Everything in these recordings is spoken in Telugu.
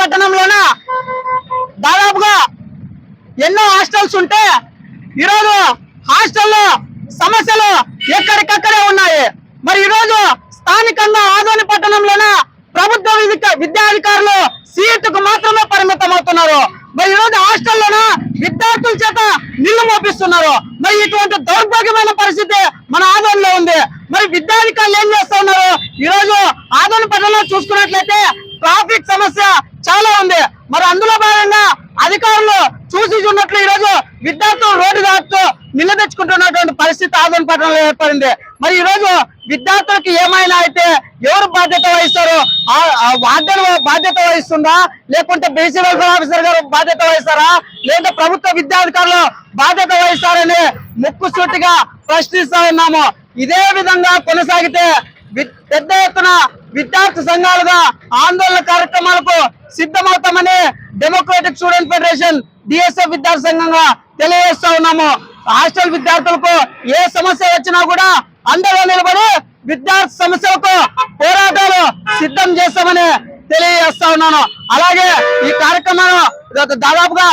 పట్టణంలోన? దాదాపుగా ఎన్నో హాస్టల్స్ ఉంటే ఈరోజు హాస్టల్లో సమస్యలు ఎక్కడికక్కడే ఉన్నాయి. మరి ఈరోజు స్థానికంగా ఆదోని పట్టణంలోన ప్రభుత్వ విద్యాధికారులు సీటుకు మాత్రమే పరిమితం అవుతున్నారు మరి ఈరోజు హాస్టల్లోన విద్యార్థుల చేత నిల్లు మోపిస్తున్నారు. మరి ఇటువంటి దౌర్భాగ్యమైన పరిస్థితి మన ఆదోళనలో మరి విద్యాధికారులు ఏం చేస్తా ఉన్నారు? ఈరోజు ఆదరణ పట్టణంలో చూసుకున్నట్లయితే ట్రాఫిక్ సమస్య చాలా ఉంది. మరి అందులో భాగంగా అధికారులు చూసి చూడట్లు ఈ రోజు విద్యార్థులు రోడ్డు దాటుతూ నిలదెచ్చుకుంటున్నటువంటి పరిస్థితి ఆదరణ పట్టణంలో ఏర్పడింది. మరి ఈ రోజు విద్యార్థులకు ఏమైనా అయితే ఎవరు బాధ్యత వహిస్తారు? ఆ- వార్డెన్ బాధ్యత వహిస్తుందా? లేకుంటే బీసీ వెల్ఫేర్ ఆఫీసర్ గారు బాధ్యత వహిస్తారా? లేదా ప్రభుత్వ విద్యాధికారులు బాధ్యత వహిస్తారని ముక్కు సూటిగా ప్రశ్నిస్తా ఉన్నాము. ఇదే విధంగా కొనసాగితే పెద్ద ఎత్తున విద్యార్థి సంఘాలుగా ఆందోళన కార్యక్రమాలకు సిద్ధమవుతామని డెమోక్రటిక్ స్టూడెంట్ ఫెడరేషన్ డిఎస్ఎఫ్ విద్యార్థి సంఘంగా తెలియజేస్తా ఉన్నాము. హాస్టల్ విద్యార్థులకు ఏ సమస్య వచ్చినా కూడా అందరూ నిలబడి విద్యార్థి సమస్యలకు పోరాటాలు సిద్ధం చేస్తామని తెలియజేస్తా ఉన్నాను. అలాగే ఈ కార్యక్రమం దాదాపుగా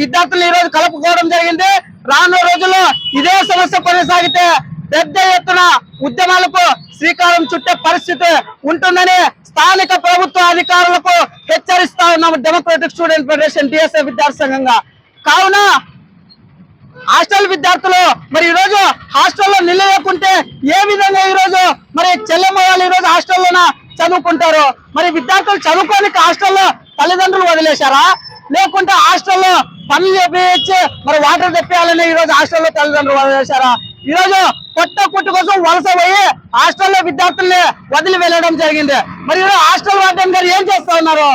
విద్యార్థులు ఈ రోజు కలుపుకోవడం జరిగింది. రానున్న రోజుల్లో ఇదే సమస్య కొనసాగితే పెద్ద ఎత్తున ఉద్యమాలకు శ్రీకారం చుట్టే పరిస్థితి ఉంటుందని స్థానిక ప్రభుత్వ అధికారులకు హెచ్చరిస్తా ఉన్నాము డెమోక్రటిక్ స్టూడెంట్ ఫెడరేషన్ డిఎస్ఏ విద్యార్థి సంఘంగా. కావున హాస్టల్ విద్యార్థులు మరి ఈ రోజు హాస్టల్లో నిలలేకుంటే ఏ విధంగా ఈ రోజు మరి చెల్లెమ్మ వాళ్ళు ఈ రోజు హాస్టల్లోన చదువుకుంటారు? మరి విద్యార్థులు చదువుకోనికి హాస్టల్లో తల్లిదండ్రులు వదిలేశారా? లేకుంటే హాస్టల్లో పనులు చేపించి మరి వాటర్ తెప్పియాలని ఈ రోజు హాస్టల్లో తల్లిదండ్రులు వదిలేశారా? ఈ రోజు కొత్త కుట్టు కోసం వలస పోయి హాస్టల్లో విద్యార్థుల్ని వదిలి వెళ్ళడం జరిగింది. మరి ఈరోజు హాస్టల్ వార్డెన్ గారు ఏం చేస్తా ఉన్నారు?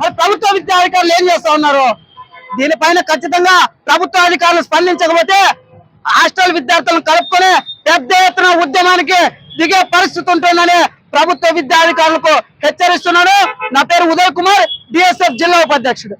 మరి ప్రభుత్వ విద్యాధికారులు ఏం చేస్తా ఉన్నారు? దీనిపైన ఖచ్చితంగా ప్రభుత్వ అధికారులు స్పందించకపోతే హాస్టల్ విద్యార్థులను కలుపుకొని పెద్ద ఎత్తున ఉద్యమానికి దిగే పరిస్థితి ఉంటుందని ప్రభుత్వ విద్యాధికారులకు హెచ్చరిస్తున్నాను. నా పేరు ఉదయ్ కుమార్ డిఎస్ఎఫ్ జిల్లా ఉపాధ్యక్షుడు.